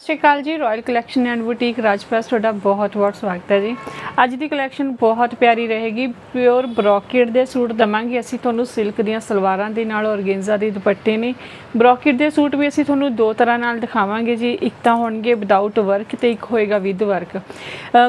ਸਤਿ ਸ਼੍ਰੀ ਅਕਾਲ ਜੀ royal collection and boutique Rajpas ਤੁਹਾਡਾ ਬਹੁਤ-ਬਹੁਤ ਸਵਾਗਤ ਹੈ ਜੀ। ਅੱਜ ਦੀ ਕਲੈਕਸ਼ਨ ਬਹੁਤ ਪਿਆਰੀ ਰਹੇਗੀ ਪਿਓਰ ਬ੍ਰੋਕੇਡ ਦੇ ਸੂਟ ਦਵਾਂਗੇ ਅਸੀਂ ਤੁਹਾਨੂੰ ਸਿਲਕ ਦੀਆਂ ਸਲਵਾਰਾਂ ਦੇ ਨਾਲ ਔਰਗੇਂਜ਼ਾ ਦੇ ਦੁਪੱਟੇ ਨੇ। ਬ੍ਰੋਕੇਡ ਦੇ ਸੂਟ ਵੀ ਅਸੀਂ ਤੁਹਾਨੂੰ ਦੋ ਤਰ੍ਹਾਂ ਨਾਲ ਦਿਖਾਵਾਂਗੇ ਜੀ, ਇੱਕ ਤਾਂ ਹੋਣਗੇ ਵਿਦਆਊਟ ਵਰਕ ਤੇ ਇੱਕ ਹੋਏਗਾ ਵਿਦ ਵਰਕ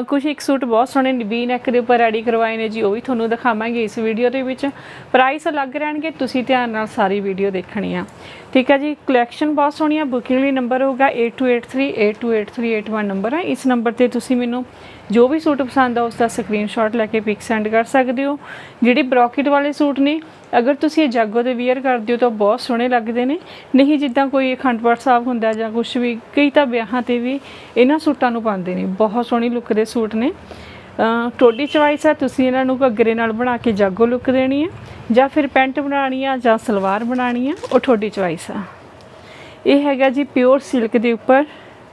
ਕੁਝ ਇੱਕ ਸੂਟ ਬਹੁਤ ਸੋਹਣੇ ਵੀ ਨੈਕ ਦੇ ਉੱਪਰ ਰੈਡੀ ਕਰਵਾਏ ਨੇ ਜੀ, ਉਹ ਵੀ ਤੁਹਾਨੂੰ ਦਿਖਾਵਾਂਗੇ ਇਸ ਵੀਡੀਓ ਦੇ ਵਿੱਚ। ਪ੍ਰਾਈਸ ਅਲੱਗ ਰਹਿਣਗੇ, ਤੁਸੀਂ ਧਿਆਨ ਨਾਲ ਸਾਰੀ ਵੀਡੀਓ ਦੇਖਣੀ ਆ। ਠੀਕ ਹੈ ਜੀ ਕਲੈਕਸ਼ਨ ਬਹੁਤ ਸੋਹਣੀ ਆ ਬੁਕਿੰਗ ਲਈ ਨੰਬਰ ਹੋਗਾ 8283 93828381 ਨੰਬਰ ਹੈ ਇਸ ਨੰਬਰ ਤੇ ਤੁਸੀਂ ਮੈਨੂੰ ਜੋ ਵੀ ਸੂਟ ਪਸੰਦ ਆ ਉਸ ਦਾ ਸਕਰੀਨਸ਼ਾਟ ਲੈ ਕੇ ਪਿਕ ਸੈਂਡ ਕਰ ਸਕਦੇ ਹੋ। ਜਿਹੜੇ ਬ੍ਰੌਕਟ ਵਾਲੇ ਸੂਟ ਨੇ, ਅਗਰ ਤੁਸੀਂ ਇਹ ਜਾਗੋ ਦੇ ਵੀਅਰ ਕਰਦੇ ਹੋ ਤਾਂ ਬਹੁਤ ਸੋਹਣੇ ਲੱਗਦੇ ਨੇ। ਨਹੀਂ ਜਿੱਦਾਂ ਕੋਈ ਅਖੰਡ ਅਖੰਡਪਾਠ ਸਾਹਿਬ ਹੁੰਦਾ ਜਾਂ ਕੁਝ ਵੀ, ਕਈ ਤਾਂ ਵਿਆਹਾਂ ਤੇ ਵੀ ਇਹਨਾਂ ਸੂਟਾਂ ਨੂੰ ਪਾਉਂਦੇ ਨੇ। ਬਹੁਤ ਸੋਹਣੀ ਲੁੱਕ ਦੇ ਸੂਟ ਨੇ। ਟੋਡੀ ਚਵਾਈਸ ਆ, ਤੁਸੀਂ ਇਹਨਾਂ ਨੂੰ ਘੱਗਰੇ ਨਾਲ ਬਣਾ ਕੇ ਜਾਗੋ ਲੁੱਕ ਦੇਣੀ ਹੈ ਜਾਂ ਫਿਰ ਪੈਂਟ ਬਣਾਣੀ ਆ ਜਾਂ ਸਲਵਾਰ ਬਣਾਣੀ ਆ, ਉਹ ਟੋਡੀ ਚਵਾਈਸ ਆ। ਇਹ ਹੈਗਾ ਜੀ ਪਿਓਰ ਸਿਲਕ ਦੇ ਉੱਪਰ।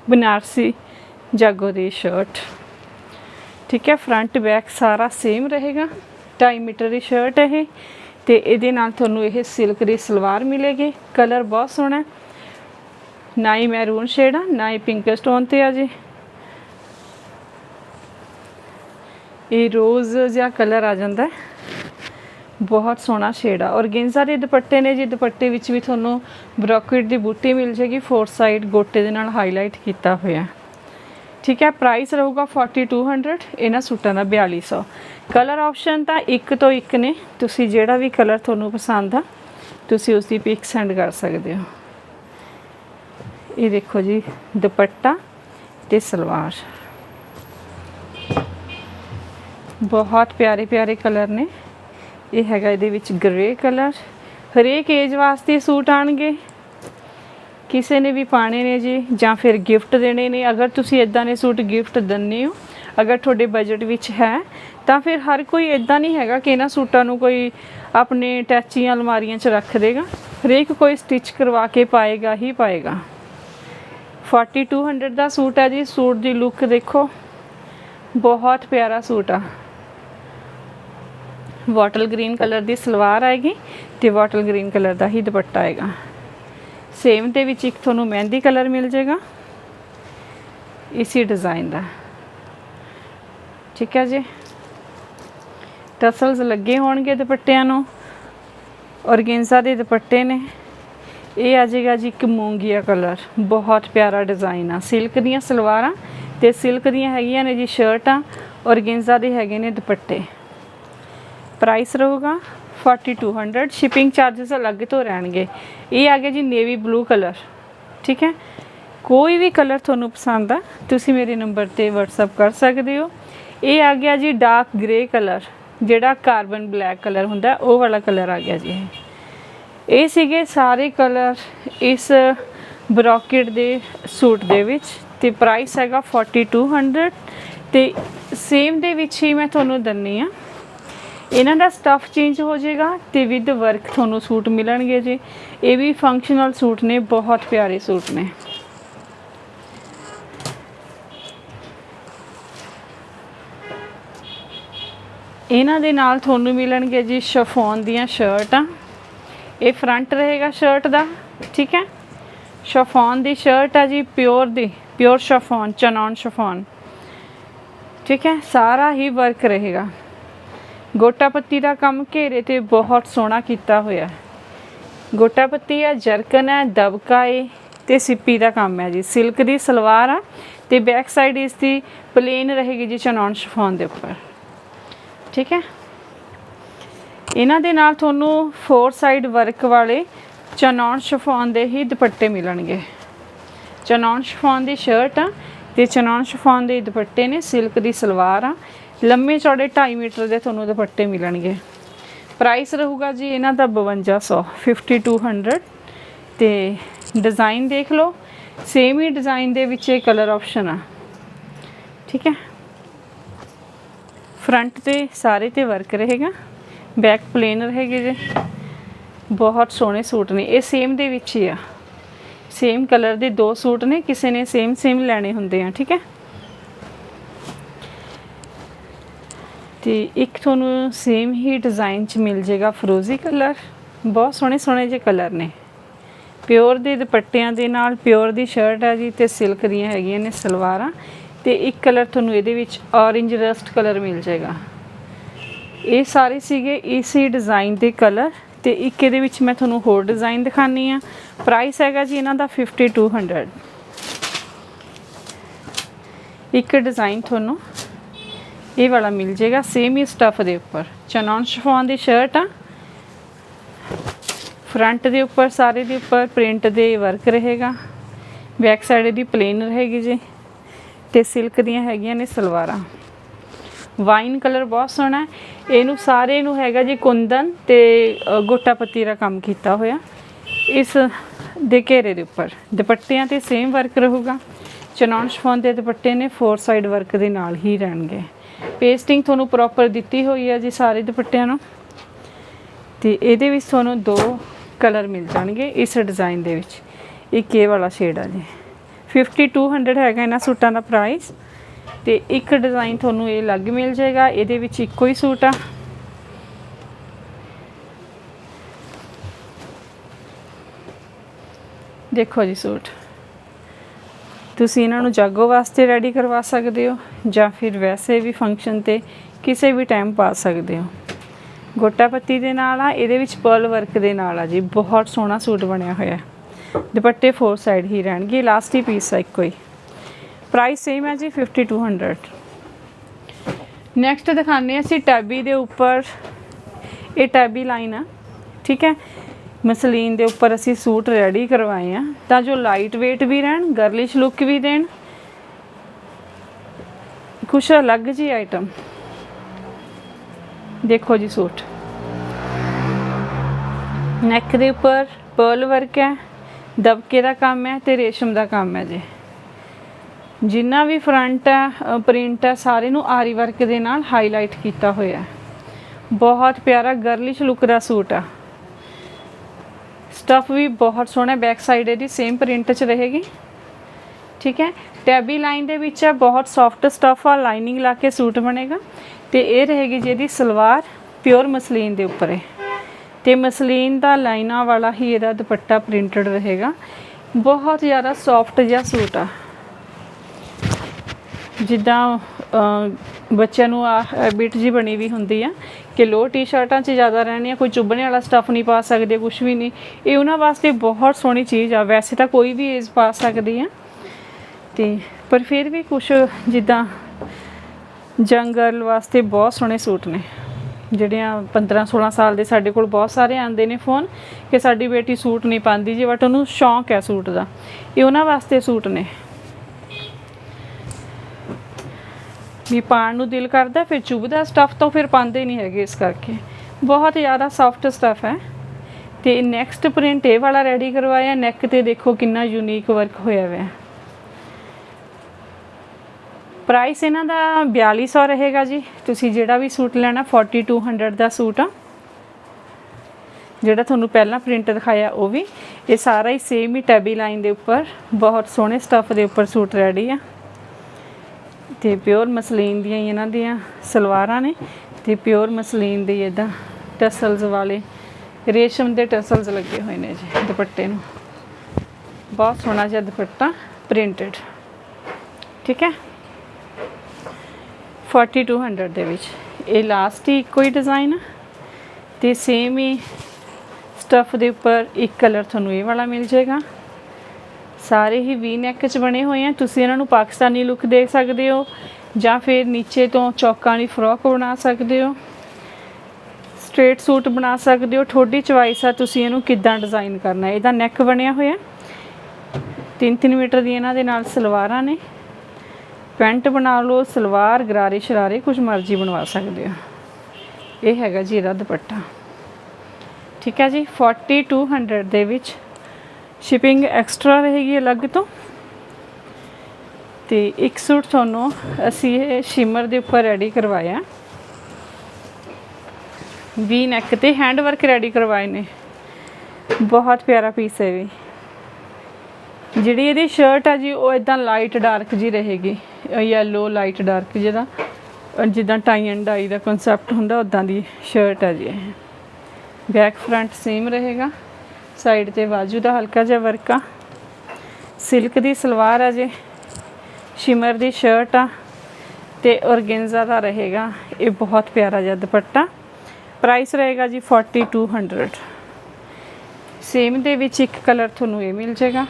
ਬਨਾਰਸੀ ਜਾਗੋ ਦੀ ਸ਼ਰਟ ਠੀਕ ਹੈ ਫਰੰਟ ਬੈਕ ਸਾਰਾ ਸੇਮ ਰਹੇਗਾ। 2.5 ਮੀਟਰ ਦੀ ਸ਼ਰਟ ਹੈ ਇਹ। ਤੇ ਇਹਦੇ ਨਾਲ ਤੁਹਾਨੂੰ ਇਹ ਸਿਲਕ ਦੀ ਸਲਵਾਰ ਮਿਲੇਗੀ। ਕਲਰ ਬਹੁਤ ਸੋਹਣਾ ਨਾ ਹੀ ਮੈਰੂਨ ਸ਼ੇਡ ਆ, ਨਾ ਹੀ ਪਿੰਕ ਸਟੋਨ ਤੇ ਆ ਜੀ। ਇਹ ਰੋਜ਼ ਜਿਹਾ ਕਲਰ ਆ ਜਾਂਦਾ ਹੈ। ਬਹੁਤ ਸੋਹਣਾ ਸ਼ੇਡ ਆ। ਔਰਗੇਂਜ਼ਾ ਦੇ ਦੁਪੱਟੇ ਨੇ, ਜੀ ਦੁਪੱਟੇ ਵਿੱਚ ਵੀ ਤੁਹਾਨੂੰ ਬ੍ਰੋਕੇਟ ਦੀ ਬੂਟੀ ਮਿਲ ਜੇਗੀ, ਫੋਰ ਸਾਈਡ ਗੋਟੇ ਦੇ ਨਾਲ ਹਾਈਲਾਈਟ ਕੀਤਾ ਹੋਇਆ। ਠੀਕ ਹੈ ਪ੍ਰਾਈਸ ਰਹੂਗਾ 4200 ਇਹਨਾਂ ਸੂਟਾਂ ਦਾ 4200 ਕਲਰ ਆਪਸ਼ਨ ਤਾਂ ਇੱਕ ਤੋਂ ਇੱਕ ਨੇ। ਤੁਸੀਂ ਜਿਹੜਾ ਵੀ ਕਲਰ ਤੁਹਾਨੂੰ ਪਸੰਦ ਆ, ਤੁਸੀਂ ਉਸ ਦੀ ਪਿਕ ਸੈਂਡ ਕਰ ਸਕਦੇ ਹੋ। ਇਹ ਦੇਖੋ ਜੀ, ਦੁਪੱਟਾ ਤੇ ਸਲਵਾਰ। ਬਹੁਤ ਪਿਆਰੇ ਪਿਆਰੇ ਕਲਰ ਨੇ। ਇਹ ਹੈਗਾ ਇਹਦੇ ਵਿੱਚ ਗ੍ਰੇ ਕਲਰ ਹਰੇਕ ਏਜ ਵਾਸਤੇ ਸੂਟ ਆਣਗੇ ਕਿਸੇ ਨੇ ਵੀ ਪਾਣੇ ਨੇ ਜੀ, ਜਾਂ ਫਿਰ ਗਿਫਟ ਦੇਣੇ ਨੇ। ਅਗਰ ਤੁਸੀਂ ਇਦਾਂ ਦੇ ਸੂਟ ਗਿਫਟ ਦਿੰਦੇ ਹੋ, ਅਗਰ ਤੁਹਾਡੇ ਬਜਟ ਵਿੱਚ ਹੈ, ਤਾਂ ਫਿਰ ਹਰ ਕੋਈ ਇਦਾਂ ਨਹੀਂ ਹੈਗਾ ਕਿ ਇਹਨਾਂ ਸੂਟਾਂ ਨੂੰ ਕੋਈ ਆਪਣੇ ਟੈਚੀਆਂ ਅਲਮਾਰੀਆਂ 'ਚ ਰੱਖ ਦੇਗਾ। ਹਰੇਕ ਕੋਈ ਸਟਿਚ ਕਰਵਾ ਕੇ ਪਾਏਗਾ ਹੀ ਪਾਏਗਾ। 4200 ਦਾ ਸੂਟ ਹੈ ਜੀ। ਸੂਟ ਦੀ ਲੁੱਕ ਦੇਖੋ। ਬਹੁਤ ਪਿਆਰਾ ਸੂਟ ਆ। ਵਾਟਲ ਗ੍ਰੀਨ ਕਲਰ ਦੀ ਸਲਵਾਰ ਆਏਗੀ ਤੇ ਵਾਟਲ ਗ੍ਰੀਨ ਕਲਰ ਦਾ ਹੀ ਦੁਪੱਟਾ ਆਏਗਾ। ਸੇਮ ਦੇ ਵਿੱਚ ਇੱਕ ਤੁਹਾਨੂੰ ਮਹਿੰਦੀ ਕਲਰ ਮਿਲ ਜਾਏਗਾ। ਇਸੇ ਡਿਜ਼ਾਈਨ ਦਾ। ਠੀਕ ਹੈ ਜੀ? ਟਸਲਸ ਲੱਗੇ ਹੋਣਗੇ ਦੁਪੱਟਿਆਂ ਨੂੰ। ਔਰਗੇਂਜ਼ਾ ਦੇ ਦੁਪੱਟੇ ਨੇ। ਇਹ ਆ ਜਾਏਗਾ ਜੀ ਇੱਕ ਮੂੰਗੀਆ ਕਲਰ। ਬਹੁਤ ਪਿਆਰਾ ਡਿਜ਼ਾਈਨ ਆ। ਸਿਲਕ ਦੀਆਂ ਸਲਵਾਰਾਂ ਤੇ ਸਿਲਕ ਦੀਆਂ ਹੈਗੀਆਂ ਨੇ ਜੀ ਸ਼ਰਟਾਂ। ਔਰਗੇਂਜ਼ਾ ਦੇ ਹੈਗੇ ਨੇ ਦੁਪੱਟੇ। ਪ੍ਰਾਈਸ ਰਹੂਗਾ 4200 ਸ਼ਿਪਿੰਗ ਚਾਰजेस ਅਲੱਗ ਤੋਂ ਰਹਿਣਗੇ। ਇਹ ਆ ਗਿਆ ਜੀ ਨੇਵੀ ਬਲੂ ਕਲਰ ਠੀਕ ਹੈ? ਕੋਈ ਵੀ ਕਲਰ ਤੁਹਾਨੂੰ ਪਸੰਦ ਆ, ਤੁਸੀਂ ਮੇਰੇ ਨੰਬਰ ਤੇ WhatsApp ਕਰ ਸਕਦੇ ਹੋ। ਇਹ ਆ ਗਿਆ ਜੀ ਡਾਰਕ ਗ੍ਰੇ ਕਲਰ ਜਿਹੜਾ ਕਾਰਬਨ ਬਲੈਕ ਕਲਰ ਹੁੰਦਾ, ਉਹ ਵਾਲਾ ਕਲਰ ਆ ਗਿਆ ਜੀ ਇਹ। ਸੀਗੇ ਸਾਰੇ ਕਲਰ ਇਸ ਬ੍ਰੋਕੇਟ ਦੇ ਸੂਟ ਦੇ ਵਿੱਚ, ਤੇ ਪ੍ਰਾਈਸ ਹੈਗਾ 4200 ਤੇ ਸੇਮ ਦੇ ਵਿੱਚ ਹੀ ਮੈਂ ਤੁਹਾਨੂੰ ਦੰਨੀ ਆ। ਇਹਨਾਂ ਦਾ ਸਟਫ ਚੇਂਜ ਹੋ ਜਾਏਗਾ ਤੇ ਵਿਦ ਵਰਕ ਤੁਹਾਨੂੰ ਸੂਟ ਮਿਲਣਗੇ ਜੀ। ਇਹ ਵੀ ਫੰਕਸ਼ਨਲ ਸੂਟ ਨੇ, ਬਹੁਤ ਪਿਆਰੇ ਸੂਟ ਨੇ। ਇਹਨਾਂ ਦੇ ਨਾਲ ਤੁਹਾਨੂੰ ਮਿਲਣਗੇ ਜੀ ਸ਼ਫੋਨ ਦੀਆਂ ਸ਼ਰਟਾਂ ਇਹ ਫਰੰਟ ਰਹੇਗਾ ਸ਼ਰਟ ਦਾ, ਠੀਕ ਹੈ? ਸ਼ਫੋਨ ਦੀ ਸ਼ਰਟ ਆ ਜੀ ਪਿਓਰ ਦੀ ਪਿਓਰ ਸ਼ਫੋਨ ਚਨੌਨ ਸ਼ਫੋਨ ਠੀਕ ਹੈ? ਸਾਰਾ ਹੀ ਵਰਕ ਰਹੇਗਾ। ਗੋਟਾ ਪੱਤੀ ਦਾ ਕੰਮ ਘੇਰੇ ਤੇ ਬਹੁਤ ਸੋਹਣਾ ਕੀਤਾ ਹੋਇਆ ਹੈ। ਗੋਟਾ ਪੱਤੀ ਆ, ਜਰਕਨ ਹੈ ਦਬਕਾ ਏ ਤੇ ਸਿੱਪੀ ਦਾ ਕੰਮ ਹੈ ਜੀ। ਸਿਲਕ ਦੀ ਸਲਵਾਰ ਆ ਤੇ ਬੈਕ ਸਾਈਡ ਇਸ ਦੀ ਪਲੇਨ ਰਹੇਗੀ ਜੀ ਚਨੌਨ ਸ਼ਫੋਨ ਦੇ ਉੱਪਰ। ਠੀਕ ਹੈ? ਇਹਨਾਂ ਦੇ ਨਾਲ ਤੁਹਾਨੂੰ ਫੋਰ ਸਾਈਡ ਵਰਕ ਵਾਲੇ ਚਨੌਨ ਸ਼ਫੋਨ ਦੇ ਹੀ ਦੁਪੱਟੇ ਮਿਲਣਗੇ। ਚਨੌਨ ਸ਼ਫੋਨ ਦੀ ਸ਼ਰਟ ਆ ਤੇ ਚਨੌਨ ਸ਼ਫੋਨ ਦੇ ਦੁਪੱਟੇ ਨੇ, ਸਿਲਕ ਦੀ ਸਲਵਾਰ ਆ। ਲੰਮੇ ਚੌੜੇ 2.5 ਮੀਟਰ ਦੇ ਤੁਹਾਨੂੰ ਦੁਪੱਟੇ ਮਿਲਣਗੇ। ਪ੍ਰਾਈਸ ਰਹੂਗਾ ਜੀ ਇਹਨਾਂ ਦਾ 5200 5200 ਤੇ ਡਿਜ਼ਾਈਨ ਦੇਖ ਲਓ ਸੇਮ ਹੀ ਡਿਜ਼ਾਈਨ ਦੇ ਵਿੱਚ ਇਹ ਕਲਰ ਆਪਸ਼ਨ ਆ। ਠੀਕ ਹੈ? ਫਰੰਟ ਤੇ ਸਾਰੇ ਤੇ ਵਰਕ ਰਹੇਗਾ। ਬੈਕ ਪਲੇਨ ਰਹੇਗੀ ਜੇ। ਬਹੁਤ ਸੋਹਣੇ ਸੂਟ ਨੇ, ਇਹ ਸੇਮ ਦੇ ਵਿੱਚ ਹੀ ਆ। ਸੇਮ ਕਲਰ ਦੇ ਦੋ ਸੂਟ ਨੇ, ਕਿਸੇ ਨੇ ਸੇਮ ਸੇਮ ਲੈਣੇ ਹੁੰਦੇ ਆ, ਠੀਕ ਹੈ? ਤੇ ਇੱਕ ਤੁਹਾਨੂੰ ਸੇਮ ਹੀ ਡਿਜ਼ਾਈਨ ਚ ਮਿਲ ਜਾਏਗਾ ਫਰੋਜ਼ੀ ਕਲਰ ਬਹੁਤ ਸੋਹਣੇ ਸੋਹਣੇ ਜਿਹੇ ਕਲਰ ਨੇ। ਪਿਓਰ ਦੇ ਦੁਪੱਟਿਆਂ ਦੇ ਨਾਲ ਪਿਓਰ ਦੀ ਸ਼ਰਟ ਹੈ ਜੀ ਤੇ ਸਿਲਕ ਦੀਆਂ ਹੈਗੀਆਂ ਨੇ ਸਲਵਾਰਾਂ ਤੇ ਇੱਕ ਕਲਰ ਤੁਹਾਨੂੰ ਇਹਦੇ ਵਿੱਚ ਔਰੇਂਜ ਰਸਟ ਕਲਰ ਮਿਲ ਜਾਏਗਾ। ਇਹ ਸਾਰੇ ਸੀਗੇ ਇਸੀ ਡਿਜ਼ਾਈਨ ਦੇ ਕਲਰ ਤੇ ਇੱਕ ਇਹਦੇ ਵਿੱਚ ਮੈਂ ਤੁਹਾਨੂੰ ਹੋਰ ਡਿਜ਼ਾਈਨ ਦਿਖਾਨੀ ਆ ਪ੍ਰਾਈਸ ਹੈਗਾ ਜੀ ਇਹਨਾਂ ਦਾ 5200 ਇੱਕ ਡਿਜ਼ਾਈਨ ਤੁਹਾਨੂੰ ਇਹ ਵਾਲਾ ਮਿਲ ਜਾਏਗਾ ਸੇਮ ਹੀ ਸਟਫ ਦੇ ਉੱਪਰ। ਚਨੌਨ ਸ਼ਿਫੋਨ ਦੀ ਸ਼ਰਟ ਆ। ਫਰੰਟ ਦੇ ਉੱਪਰ, ਸਾਰੇ ਦੇ ਉੱਪਰ ਪ੍ਰਿੰਟ ਦੇ ਵਰਕ ਰਹੇਗਾ। ਬੈਕ ਸਾਈਡ ਦੀ ਪਲੇਨ ਰਹੇਗੀ ਜੀ। ਤੇ ਸਿਲਕ ਦੀਆਂ ਹੈਗੀਆਂ ਨੇ ਸਲਵਾਰਾਂ। ਵਾਈਨ ਕਲਰ ਬਹੁਤ ਸੋਹਣਾ ਇਹਨੂੰ ਸਾਰੇ ਨੂੰ ਹੈਗਾ ਜੀ ਕੁੰਦਨ ਤੇ ਅ, ਗੋਟਾ ਪੱਤੀ ਦਾ ਕੰਮ ਕੀਤਾ ਹੋਇਆ। ਇਸ ਦੇ ਘੇਰੇ ਦੇ ਉੱਪਰ। ਦੁਪੱਟਿਆਂ ਤੇ ਸੇਮ ਵਰਕ ਰਹੂਗਾ। ਚਨੌਨ ਸ਼ਫੋਨ ਦੇ ਦੁਪੱਟੇ ਨੇ ਫੋਰ ਸਾਈਡ ਵਰਕ ਦੇ ਨਾਲ ਹੀ ਰਹਿਣਗੇ। ਪੇਸਟਿੰਗ ਤੁਹਾਨੂੰ ਪ੍ਰੋਪਰ ਦਿੱਤੀ ਹੋਈ ਹੈ ਜੀ ਸਾਰੇ ਦੁਪੱਟਿਆਂ ਨੂੰ। ਤੇ ਇਹਦੇ ਵਿੱਚ ਤੁਹਾਨੂੰ ਦੋ ਕਲਰ ਮਿਲ ਜਾਣਗੇ ਇਸ ਡਿਜ਼ਾਈਨ ਦੇ ਵਿੱਚ। ਇੱਕ ਇਹ ਵਾਲਾ ਸ਼ੇਡ ਆ ਜੀ। 5200 ਹੈਗਾ ਇਹਨਾਂ ਸੂਟਾਂ ਦਾ ਪ੍ਰਾਈਸ ਤੇ ਇੱਕ ਡਿਜ਼ਾਈਨ ਤੁਹਾਨੂੰ ਇਹ ਅਲੱਗ ਮਿਲ ਜਾਏਗਾ, ਇਹਦੇ ਵਿੱਚ ਇੱਕੋ ਹੀ ਸੂਟ ਆ। ਦੇਖੋ ਜੀ ਸੂਟ। ਤੁਸੀਂ ਇਹਨਾਂ ਨੂੰ ਜਾਗੋ ਵਾਸਤੇ ਰੈਡੀ ਕਰਵਾ ਸਕਦੇ ਹੋ, ਜਾਂ ਫਿਰ ਵੈਸੇ ਵੀ ਫੰਕਸ਼ਨ ਤੇ ਕਿਸੇ ਵੀ ਟਾਈਮ ਪਾ ਸਕਦੇ ਹੋ। ਗੋਟਾ ਪੱਤੀ ਦੇ ਨਾਲ ਆ, ਇਹਦੇ ਵਿੱਚ ਪਰਲ ਵਰਕ ਦੇ ਨਾਲ ਆ ਜੀ। ਬਹੁਤ ਸੋਹਣਾ ਸੂਟ ਬਣਿਆ ਹੋਇਆ। ਦੁਪੱਟੇ ਫੋਰ ਸਾਈਡ ਹੀ ਰਹਿਣਗੇ ਲਾਸਟ ਹੀ ਪੀਸ ਆ ਇੱਕੋ ਹੀ। ਪ੍ਰਾਈਸ ਸੇਮ ਹੈ ਜੀ 5200 ਨੈਕਸਟ ਦਿਖਾਉਂਦੇ ਹਾਂ ਅਸੀਂ ਟੈਬੀ ਦੇ ਉੱਪਰ। ਇਹ ਟੈਬੀ ਲਾਈਨ ਆ, ਠੀਕ ਹੈ? ਮਸਲੀਨ ਦੇ ਉੱਪਰ ਅਸੀਂ ਸੂਟ ਰੈਡੀ ਕਰਵਾਏ ਆ। ਤਾਂ ਜੋ ਲਾਈਟ weight ਵੀ ਰਹਿਣ ਗਰਲਿਸ਼ ਲੁੱਕ ਵੀ ਦੇਣ। ਕੁਛ ਅਲੱਗ ਜੀ ਆਈਟਮ ਦੇਖੋ ਜੀ ਸੂਟ। ਨੈਕ ਦੇ ਉੱਪਰ ਪਰਲ ਵਰਕ ਹੈ। ਦਬਕੇ ਦਾ ਕੰਮ ਹੈ ਤੇ ਰੇਸ਼ਮ ਦਾ ਕੰਮ ਹੈ ਜੀ। ਜਿੰਨਾ ਵੀ ਫਰੰਟ ਹੈ ਪ੍ਰਿੰਟ ਹੈ, ਸਾਰੇ ਨੂੰ ਆਰੀ ਵਰਕ ਦੇ ਨਾਲ ਹਾਈਲਾਈਟ ਕੀਤਾ ਹੋਇਆ ਹੈ। ਬਹੁਤ ਪਿਆਰਾ ਗਰਲਿਸ਼ ਲੁੱਕ ਦਾ ਸੂਟ ਆ। ਸਟਫ ਵੀ ਬਹੁਤ ਸੋਹਣਾ ਬੈਕ ਸਾਈਡ ਇਹਦੀ ਸੇਮ ਪ੍ਰਿੰਟ 'ਚ ਰਹੇਗੀ। ਠੀਕ ਹੈ? ਟੈਬੀ ਲਾਈਨ ਦੇ ਵਿੱਚ ਹੈ, ਬਹੁਤ ਸੌਫਟ ਸਟਫ ਆ ਲਾਈਨਿੰਗ ਲਾ ਕੇ ਸੂਟ ਬਣੇਗਾ। ਤੇ ਇਹ ਰਹੇਗੀ ਜੀ ਇਹਦੀ ਸਲਵਾਰ ਪਿਓਰ ਮਸਲੀਨ ਦੇ ਉੱਪਰ ਹੈ ਤੇ ਮਸਲੀਨ ਦਾ ਲਾਈਨਾਂ ਵਾਲਾ ਹੀ ਇਹਦਾ ਦੁਪੱਟਾ ਪ੍ਰਿੰਟਡ ਰਹੇਗਾ। ਬਹੁਤ ਜ਼ਿਆਦਾ ਸੌਫਟ ਜਿਹਾ ਸੂਟ ਆ। ਜਿੱਦਾਂ ਬੱਚਿਆਂ ਨੂੰ ਆ ਹੈਬਿਟ ਜੀ ਬਣੀ ਵੀ ਹੁੰਦੀ ਆ ਕਿ ਲੋ ਟੀ-ਸ਼ਰਟਾਂ 'ਚ ਜ਼ਿਆਦਾ ਰਹਿਣੀ ਆ ਕੋਈ ਚੁੱਭਣੇ ਵਾਲਾ ਸਟੱਫ ਨਹੀਂ ਪਾ ਸਕਦੇ ਕੁਝ ਵੀ ਨਹੀਂ। ਇਹ ਉਹਨਾਂ ਵਾਸਤੇ ਬਹੁਤ ਸੋਹਣੀ ਚੀਜ਼ ਆ। ਵੈਸੇ ਤਾਂ ਕੋਈ ਵੀ ਏਜ ਪਾ ਸਕਦੀ ਆ। ਤੇ, ਪਰ ਫਿਰ ਵੀ ਕੁਝ ਜਿੱਦਾਂ ਜੰਗ ਗਰਲ ਵਾਸਤੇ ਬਹੁਤ ਸੋਹਣੇ ਸੂਟ ਨੇ। ਜਿਹੜੀਆਂ 15 16 ਸਾਲ ਦੇ ਸਾਡੇ ਕੋਲ ਬਹੁਤ ਸਾਰੇ ਆਉਂਦੇ ਨੇ ਫੋਨ ਕਿ ਸਾਡੀ ਬੇਟੀ ਸੂਟ ਨਹੀਂ ਪਾਉਂਦੀ ਜੀ ਬਟ ਉਹਨੂੰ ਸ਼ੌਂਕ ਹੈ ਸੂਟ ਦਾ। ਇਹ ਉਹਨਾਂ ਵਾਸਤੇ ਸੂਟ ਨੇ। ਵੀ ਪਾਣ ਨੂੰ ਦਿਲ ਕਰਦਾ, ਫਿਰ ਚੁਭਦਾ ਸਟਫ ਤਾਂ ਫਿਰ ਪਾਉਂਦੇ ਨਹੀਂ ਹੈਗੇ ਇਸ ਕਰਕੇ। ਬਹੁਤ ਜ਼ਿਆਦਾ ਸੌਫਟ ਸਟਫ ਹੈ। ਤੇ ਨੈਕਸਟ ਪ੍ਰਿੰਟ ਇਹ ਵਾਲਾ ਰੈਡੀ ਕਰਵਾਇਆ ਨੈਕ ਤੇ ਦੇਖੋ ਕਿੰਨਾ ਯੂਨੀਕ ਵਰਕ ਹੋਇਆ ਹੋਇਆ। ਪ੍ਰਾਈਸ ਇਹਨਾਂ ਦਾ 4200 ਰਹੇਗਾ ਜੀ। ਤੁਸੀਂ ਜਿਹੜਾ ਵੀ ਸੂਟ ਲੈਣਾ 4200 ਦਾ ਸੂਟ ਆ। ਜਿਹੜਾ ਤੁਹਾਨੂੰ ਪਹਿਲਾਂ ਪ੍ਰਿੰਟ ਦਿਖਾਇਆ ਉਹ ਵੀ। ਇਹ ਸਾਰਾ ਹੀ ਸੇਮ ਹੀ ਟੈਬੀ ਲਾਈਨ ਦੇ ਉੱਪਰ, ਬਹੁਤ ਸੋਹਣੇ ਸਟੱਫ ਦੇ ਉੱਪਰ ਸੂਟ ਰੈਡੀ ਆ। ਤੇ ਪਿਓਰ ਮਸਲੀਨ ਦੀਆਂ ਹੀ ਇਹਨਾਂ ਦੀਆਂ ਸਲਵਾਰਾਂ ਨੇ ਤੇ ਪਿਓਰ ਮਸਲੀਨ ਦੇ ਇਦਾਂ ਟਸਲਸ ਵਾਲੇ ਰੇਸ਼ਮ ਦੇ ਟਸਲਸ ਲੱਗੇ ਹੋਏ ਨੇ ਜੀ ਦੁਪੱਟੇ ਨੂੰ। ਬਹੁਤ ਸੋਹਣਾ ਜਿਹਾ ਦੁਪੱਟਾ ਪ੍ਰਿੰਟਡ। ਠੀਕ ਹੈ? 4200 ਦੇ ਵਿੱਚ। ਇਹ ਲਾਸਟ ਹੀ ਇੱਕੋ ਹੀ ਡਿਜ਼ਾਈਨ ਆ। ਤੇ ਸੇਮ ਹੀ ਸਟਫ ਦੇ ਉੱਪਰ ਇੱਕ ਕਲਰ ਤੁਹਾਨੂੰ ਇਹ ਵਾਲਾ ਮਿਲ ਜਾਏਗਾ। ਸਾਰੇ ਹੀ ਵੀ ਨੈਕ 'ਚ ਬਣੇ ਹੋਏ ਆ। ਤੁਸੀਂ ਇਹਨਾਂ ਨੂੰ ਪਾਕਿਸਤਾਨੀ ਲੁੱਕ ਦੇ ਸਕਦੇ ਹੋ ਜਾਂ ਫਿਰ ਨੀਚੇ ਤੋਂ ਚੌਕਾਂ ਵਾਲੀ ਫਰੋਕ ਬਣਾ ਸਕਦੇ ਹੋ। ਸਟ੍ਰੇਟ ਸੂਟ ਬਣਾ ਸਕਦੇ ਹੋ। ਤੁਹਾਡੀ ਚੁਆਇਸ ਆ, ਤੁਸੀਂ ਇਹਨੂੰ ਕਿੱਦਾਂ ਡਿਜ਼ਾਈਨ ਕਰਨਾ ਇਹਦਾ ਨੈਕ ਬਣਿਆ ਹੋਇਆ। 3-3 ਮੀਟਰ ਦੀ ਇਹਨਾਂ ਦੇ ਨਾਲ ਸਲਵਾਰਾਂ ਨੇ। ਪੈਂਟ ਬਣਾ ਲਓ, ਸਲਵਾਰ, ਗਰਾਰੇ ਸ਼ਰਾਰੇ, ਕੁਝ ਮਰਜ਼ੀ ਬਣਵਾ ਸਕਦੇ ਹੋ। ਇਹ ਹੈਗਾ ਜੀ ਇਹਦਾ ਦੁਪੱਟਾ। ਠੀਕ ਹੈ ਜੀ 4200 ਦੇ ਵਿੱਚ ਸ਼ਿਪਿੰਗ ਐਕਸਟਰਾ ਰਹੇਗੀ ਅਲੱਗ ਤੋਂ। ਤੇ ਇੱਕ ਸੂਟ ਤੁਹਾਨੂੰ ਅਸੀਂ ਇਹ ਸ਼ਿਮਰ ਦੇ ਉੱਪਰ ਰੈਡੀ ਕਰਵਾਇਆ। ਵੀ ਨੈਕ ਤੇ ਹੈਂਡ ਵਰਕ ਰੈਡੀ ਕਰਵਾਏ ਨੇ। ਬਹੁਤ ਪਿਆਰਾ ਪੀਸ ਹੈ ਵੀ। ਜਿਹੜੀ ਇਹਦੀ ਸ਼ਰਟ ਆ ਜੀ, ਉਹ ਇਦਾਂ ਲਾਈਟ ਡਾਰਕ ਜੀ ਰਹੇਗੀ। ਯੈਲੋ ਲਾਈਟ ਡਾਰਕ ਜਿਹਦਾ। ਜਿੱਦਾਂ ਟਾਈ ਐਂਡ ਡਾਈ ਦਾ ਕਨਸੈਪਟ ਹੁੰਦਾ ਉਦਾਂ ਦੀ ਸ਼ਰਟ ਆ ਜੀ ਇਹ। ਬੈਕ ਫਰੰਟ ਸੇਮ ਰਹੇਗਾ। ਸਾਈਡ ਤੇ ਬਾਜੂ ਦਾ ਹਲਕਾ ਜਿਹਾ ਵਰਕ। ਆ ਸਿਲਕ ਦੀ ਸਲਵਾਰ ਆ ਜੇ, ਸ਼ਿਮਰ ਦੀ ਸ਼ਰਟ ਆ, ਤੇ ਔਰਗੈਂਜ਼ਾ ਦਾ ਰਹੇਗਾ। ਇਹ ਬਹੁਤ ਪਿਆਰਾ ਜਿਹਾ ਦੁਪੱਟਾ। ਪ੍ਰਾਈਸ ਰਹੇਗਾ ਜੀ 4200 ਸੇਮ ਦੇ ਵਿੱਚ ਇੱਕ ਕਲਰ ਤੁਹਾਨੂੰ ਇਹ ਮਿਲ ਜਾਏਗਾ।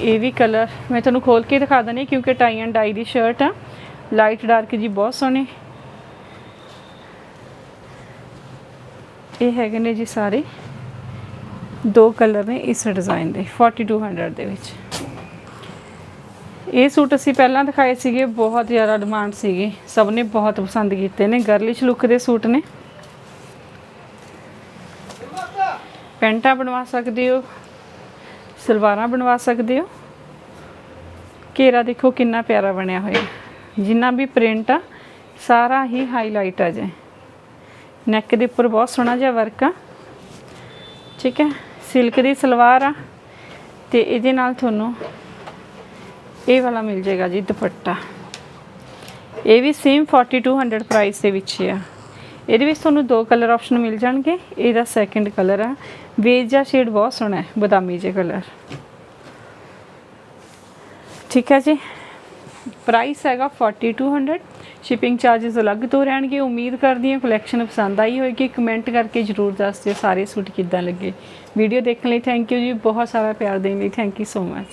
ਇਹ ਵੀ ਕਲਰ ਮੈਂ ਤੁਹਾਨੂੰ ਖੋਲ ਕੇ ਦਿਖਾ ਦਣੀ ਕਿਉਂਕਿ ਟਾਈ ਐਂਡ ਡਾਈ ਦੀ ਸ਼ਰਟ ਆ। ਲਾਈਟ ਡਾਰਕ ਜੀ ਬਹੁਤ ਸੋਹਣੇ। ਇਹ ਹੈਗੇ ਨੇ ਜੀ ਸਾਰੇ। ਦੋ ਕਲਰ ਨੇ ਇਸ ਡਿਜ਼ਾਈਨ ਦੇ 4200 ਦੇ ਵਿੱਚ। ਇਹ ਸੂਟ ਅਸੀਂ ਪਹਿਲਾਂ ਦਿਖਾਏ ਸੀਗੇ, ਬਹੁਤ ਜ਼ਿਆਦਾ ਡਿਮਾਂਡ ਸੀਗੀ। ਸਭ ਨੇ ਬਹੁਤ ਪਸੰਦ ਕੀਤੇ ਨੇ ਗਰਲਿਸ਼ ਲੁੱਕ ਦੇ ਸੂਟ ਨੇ। ਪੈਂਟਾਂ ਬਣਵਾ ਸਕਦੇ ਹੋ, ਸਲਵਾਰਾਂ ਬਣਵਾ ਸਕਦੇ ਹੋ। ਘੇਰਾ ਦੇਖੋ ਕਿੰਨਾ ਪਿਆਰਾ ਬਣਿਆ ਹੋਇਆ। ਜਿੰਨਾ ਵੀ ਪ੍ਰਿੰਟ ਆ, ਸਾਰਾ ਹੀ ਹਾਈਲਾਈਟ ਆ ਜੇ। ਨੈਕ ਦੇ ਉੱਪਰ ਬਹੁਤ ਸੋਹਣਾ ਜਿਹਾ ਵਰਕ ਆ। ਠੀਕ ਹੈ? ਸਿਲਕ ਦੀ ਸਲਵਾਰ ਆ ਤੇ ਇਹਦੇ ਨਾਲ ਤੁਹਾਨੂੰ ਇਹ ਵਾਲਾ ਮਿਲ ਜਾਏਗਾ ਜੀ ਦੁਪੱਟਾ। ਇਹ ਵੀ ਸੇਮ 4200 ਪ੍ਰਾਈਸ ਦੇ ਵਿੱਚ ਹੀ ਆ। ਇਹਦੇ ਵਿੱਚ ਤੁਹਾਨੂੰ ਦੋ ਕਲਰ ਆਪਸ਼ਨ ਮਿਲ ਜਾਣਗੇ। ਇਹਦਾ ਸੈਕੰਡ ਕਲਰ ਆ। ਵੇਜ ਜਾਂ ਸ਼ੇਡ ਬਹੁਤ ਸੋਹਣਾ ਹੈ, ਬਦਾਮੀ ਜੇ ਕਲਰ ਠੀਕ ਹੈ ਜੀ? ਪ੍ਰਾਈਸ ਹੈਗਾ 4200 ਸ਼ਿਪਿੰਗ ਚਾਰजेस ਅਲੱਗ ਤੋਂ ਰਹਿਣਗੇ। ਉਮੀਦ ਕਰਦੀ ਹਾਂ ਕਲੈਕਸ਼ਨ ਪਸੰਦ ਆਈ ਹੋਏਗੀ। ਕਮੈਂਟ ਕਰਕੇ ਜਰੂਰ ਦੱਸ ਦਿਓ ਸਾਰੇ ਸੂਟ ਕਿੱਦਾਂ ਲੱਗੇ। ਵੀਡੀਓ ਦੇਖਣ ਲਈ ਥੈਂਕ ਯੂ ਜੀ। ਬਹੁਤ ਸਾਰਾ ਪਿਆਰ ਦੇਣ ਲਈ ਥੈਂਕ ਯੂ ਸੋ ਮਚ